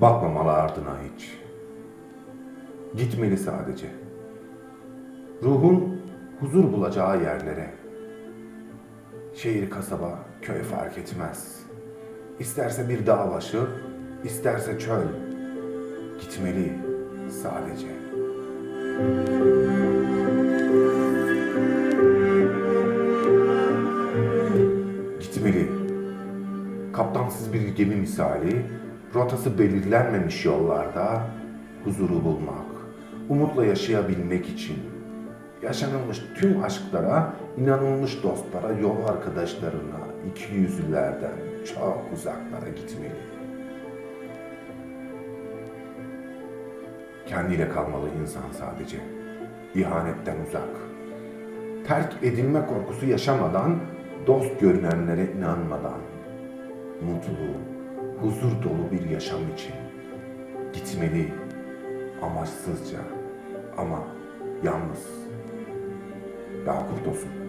Bakmamalı ardına hiç. Gitmeli sadece. Ruhun huzur bulacağı yerlere. Şehir, kasaba, köy fark etmez. İsterse bir dağ başı, isterse çöl. Gitmeli sadece. Gitmeli. Kaptansız bir gemi misali, rotası belirlenmemiş yollarda huzuru bulmak, umutla yaşayabilmek için, yaşanılmış tüm aşklara, inanılmış dostlara, yol arkadaşlarına, iki yüzlülerden çok uzaklara gitmeli. Kendiyle kalmalı insan sadece. İhanetten uzak. Terk edilme korkusu yaşamadan, dost görünenlere inanmadan, mutlu, huzur dolu bir yaşam için gitmeli amaçsızca ama yalnız. Daha kurtulsun.